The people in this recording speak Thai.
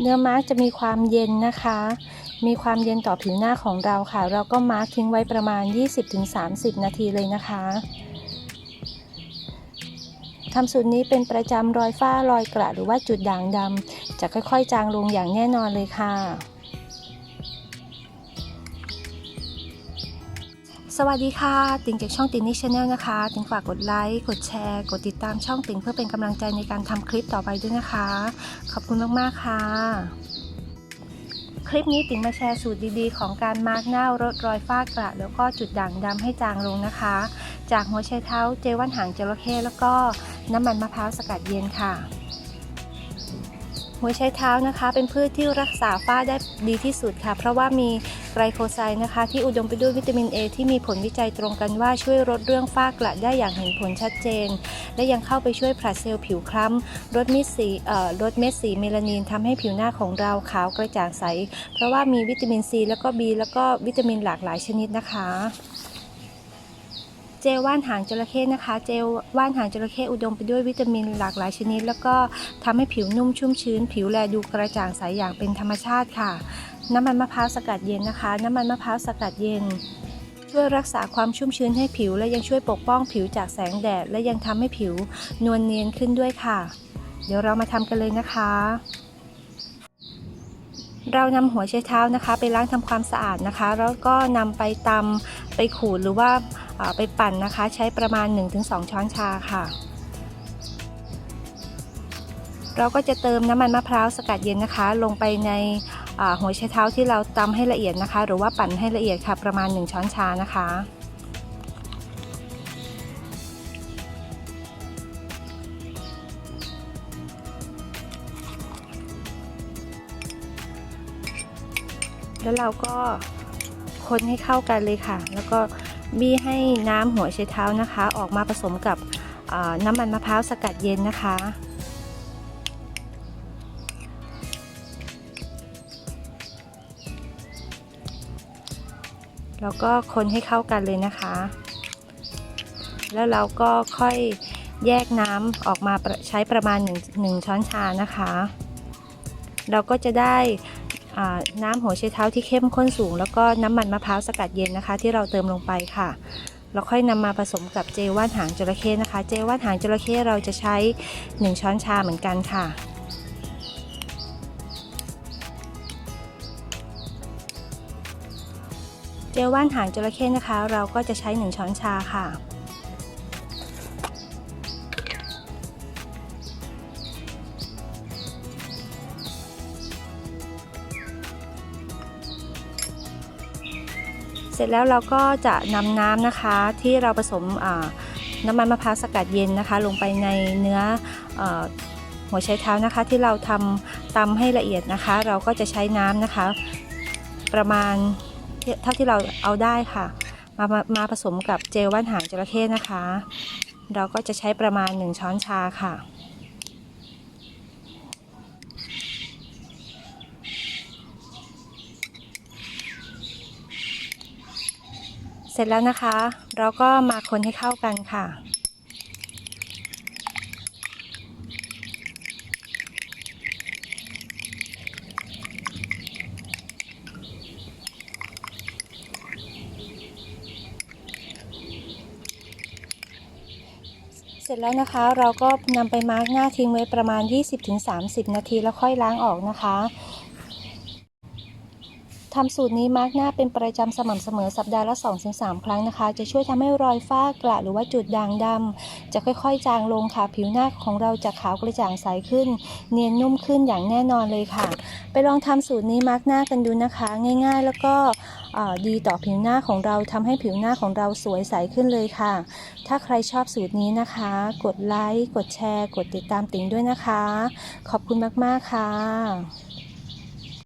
เนื้อมาร์กจะมีความเย็นนะคะ มีความเย็นต่อผิวหน้าของเราค่ะ เราก็มาร์กทิ้งไว้ประมาณ 20-30 นาทีเลยนะคะทำสูตรนี้เป็นประจำรอยฝ้ารอยกระหรือว่าจุดด่างดำจะค่อยๆ จางลงอย่างแน่นอนเลยค่ะ สวัสดีค่ะ ติงจากช่องติงนิชแนลนะคะ ติงฝากกดไลค์กดแชร์ กดติดตามช่องติงเพื่อเป็นกำลังใจในการทำคลิปต่อไปด้วยนะคะ ขอบคุณมาก ๆ ค่ะ คลิปนี้ติงมาแชร์สูตรดีๆ ของการมาร์กหน้ารดรอยฝ้ากระแล้วก็จุดด่างดำให้จางลงนะคะ จากหัวไชเท้าเจว่านหางจระเข้แล้วก็น้ำมันมะพร้าวสกัดเย็นค่ะ หัวไชเท้านะคะ เป็นพืชที่รักษาฝ้าได้ดีที่สุดค่ะ เพราะว่ามีไกลโคไซด์นะคะ ที่อุดมไปด้วยวิตามิน A ที่มีผลวิจัยตรงกันว่าช่วยลดเรื่องฝ้ากระได้อย่างเห็นผลชัดเจน และยังเข้าไปช่วยผลัดเซลล์ผิวคล้ำลดเม็ดสีเอ่อลดเม็ดสีเมลานินทำให้ผิวหน้าของเราขาวกระจ่างใส เพราะว่ามีวิตามินซีแล้วก็ B แล้วก็วิตามินหลากหลายชนิดนะคะ จลว่านหางจระเข้นะคะ เจลว่านหางจระเข้อุดมไปด้วยวิตามินหลากหลายชนิด แล้วก็ทำให้ผิวนุ่มชุ่มชื้น ผิวแลดูกระจ่างใสอย่างเป็นธรรมชาติค่ะ น้ำมันมะพร้าวสกัดเย็นนะคะ น้ำมันมะพร้าวสกัดเย็นช่วยรักษาความชุ่มชื้นให้ผิว และยังช่วยปกป้องผิวจากแสงแดด และยังทำให้ผิวนวลเนียนขึ้นด้วยค่ะ เดี๋ยวเรามาทำกันเลยนะคะ เรานำหัวไชเท้านะคะ ไปล้างทำความสะอาดนะคะ แล้วก็นำไปตำไปขูดหรือว่าไปปั่นนะคะ ใช้ประมาณ 1-2 ช้อนชาค่ะ เราก็จะเติมน้ำมันมะพร้าวสกัดเย็นนะคะ ลงไปในหัวไชเท้าที่เราตำให้ละเอียดนะคะ หรือว่าปั่นให้ละเอียดค่ะ ประมาณ 1 ช้อนชานะคะ แล้วเราก็คนให้เข้ากันเลยค่ะ แล้วก็บี้ให้น้ำหัวไชเท้านะคะ ออกมาผสมกับน้ำมันมะพร้าวสกัดเย็นนะคะ แล้วก็คนให้เข้ากันเลยนะคะ แล้วเราก็ค่อยแยกน้ำออกมาใช้ประมาณ 1 ช้อนชานะคะ เราก็จะได้ น้ำหัวไชเท้าที่เข้มข้นสูง แล้วก็น้ำมันมะพร้าวสกัดเย็นนะคะ ที่เราเติมลงไปค่ะเราค่อยนำมาผสมกับเจลว่านหางจระเข้นะคะ เจลว่านหางจระเข้เราจะใช้ 1 ช้อนชาเหมือนกันค่ะเจลว่านหางจระเข้นะคะ เราก็จะใช้ 1 ช้อนชาค่ะ เสร็จแล้วเราก็จะนำน้ำนะคะที่เราผสมน้ำมันมะพร้าวสกัดเย็นนะคะ ลงไปในเนื้อออหัวไชเท้านะคะ ที่เราทำตำให้ละเอียดนะคะ เราก็จะใช้น้ำนะคะ ประมาณเท่าที่เราเอาได้ค่ะ มามามาผสมกับเจลว่านหางจระเข้นะคะ เราก็จะใช้ประมาณ 1 ช้อนชาค่ะ เสร็จแล้วนะคะ เราก็มาคนให้เข้ากันค่ะ เสร็จแล้วนะคะเราก็นำไปมาร์กหน้าทิ้งไว้ประมาณ 20-30 นาทีแล้วค่อยล้างออกนะคะ ทำสูตรนี้มาร์กหน้าเป็นประจำสม่ำเสมอสัปดาห์ละ 2-3 ครั้งนะคะ จะช่วยทำให้รอยฝ้ากระหรือว่าจุดด่างดำจะค่อยๆ จางลงค่ะ ผิวหน้าของเราจะขาวกระจ่างใสขึ้น เนียนนุ่มขึ้นอย่างแน่นอนเลยค่ะ ไปลองทำสูตรนี้มาร์กหน้ากันดูนะคะ ง่ายๆ แล้วก็ดีต่อผิวหน้าของเราทำให้ผิวหน้าของเราสวยใสขึ้นเลยค่ะ ถ้าใครชอบสูตรนี้นะคะ กดไลค์ กดแชร์ กดติดตามติ๋งด้วยนะคะ ขอบคุณมากๆค่ะ